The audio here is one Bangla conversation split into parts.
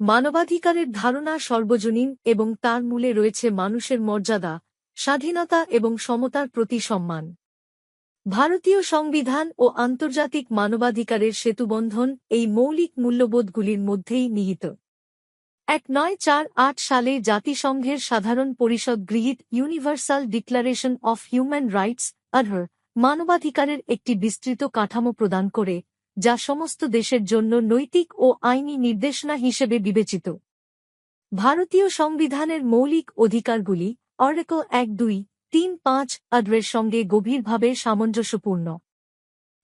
মানবাধিকারের ধারণা সর্বজনীন এবং তার মূলে রয়েছে মানুষের মর্যাদা, স্বাধীনতা এবং সমতার প্রতি সম্মান। ভারতীয় সংবিধান ও আন্তর্জাতিক মানবাধিকারের সেতুবন্ধন এই মৌলিক মূল্যবোধগুলির মধ্যেই নিহিত। এক নয় চার আট সালে জাতিসংঘের সাধারণ পরিষদ গৃহীত universal declaration of human rights আধর মানবাধিকারের একটি বিস্তৃত কাঠামো প্রদান করে যা সমস্ত দেশের জন্য নৈতিক ও আইনি নির্দেশনা হিসেবে বিবেচিত। ভারতীয় সংবিধানের মৌলিক অধিকারগুলি অর্ডেকল এক, দুই, তিন, পাঁচ আড্রের সঙ্গে গভীরভাবে সামঞ্জস্যপূর্ণ।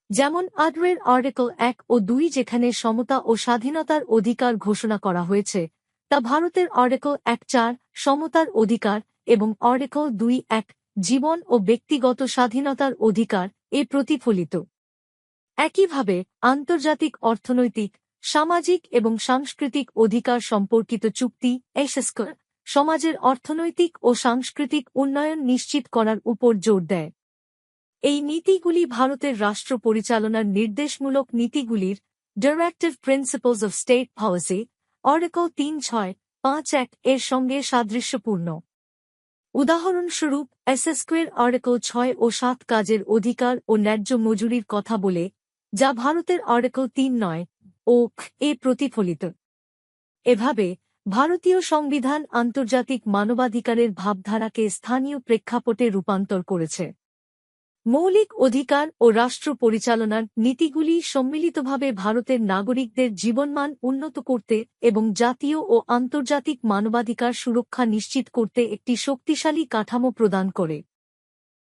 যেমন আড্রের আর্টিকল এক ও দুই যেখানে সমতা ও স্বাধীনতার অধিকার ঘোষণা করা হয়েছে, তা ভারতের আর্টিকল এক, চার সমতার অধিকার এবং আর্টিকল দুই, এক জীবন ও ব্যক্তিগত স্বাধীনতার অধিকার এ প্রতিফলিত। একইভাবে, আন্তর্জাতিক অর্থনৈতিক, সামাজিক এবং সাংস্কৃতিক অধিকার সম্পর্কিত চুক্তি, এসএসকর, সমাজের অর্থনৈতিক ও সাংস্কৃতিক উন্নয়ন নিশ্চিত করার উপর জোর দেয়। এই নীতিগুলি ভারতের রাষ্ট্র পরিচালনার নির্দেশমূলক নীতিগুলির directive principles of state policy article তিন ছয়, পাঁচ এক এর সঙ্গে সাদৃশ্যপূর্ণ। উদাহরণস্বরূপ এসএসকোয়ের আর্টিকল ছয় ও সাত কাজের অধিকার ও ন্যায্য মজুরির কথা বলে যা ভারতের আর্টিকল তিন নয় ও এ প্রতিফলিত। এভাবে ভারতীয় সংবিধান আন্তর্জাতিক মানবাধিকারের ভাবধারাকে স্থানীয় প্রেক্ষাপটে রূপান্তর করেছে। মৌলিক অধিকার ও রাষ্ট্র পরিচালনার নীতিগুলি সম্মিলিতভাবে ভারতের নাগরিকদের জীবনমান উন্নত করতে এবং জাতীয় ও আন্তর্জাতিক মানবাধিকার সুরক্ষা নিশ্চিত করতে একটি শক্তিশালী কাঠামো প্রদান করে।